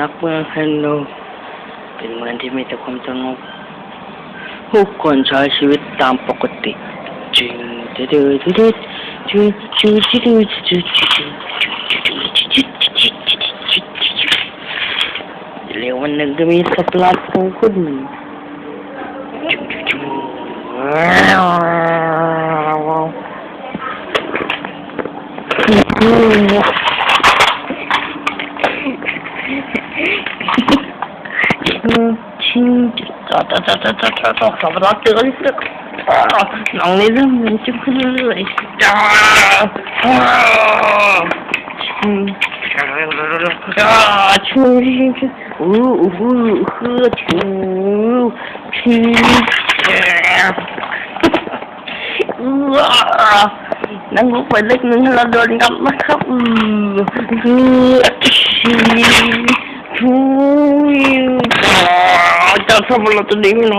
นักเมืองฮันโนเป็นเมืองที่มีแต่ความสงบผู้คนใช้ชีวิตตามปกติจึงจะเดินจะเดินจะจะจะเดินจะเร็ววันหนึ่งจะมีสัตว์ประหลาดโผล่ขึ้นชิงจ้าจ้าจ้าจ้าจ้าจ้าจ้าสัตว์ประหลาดเจอเลยสิน้องนี่เริ่มเหมือนจะขึ้นเรื่อยๆจ้าชิ งจ้าชูชิงอู้อู้ฮู้ชูชิงว้านั่งลงไปเล็กนึงให้เราโดนงับนะครับอือฮือชิชู จะทำอะไร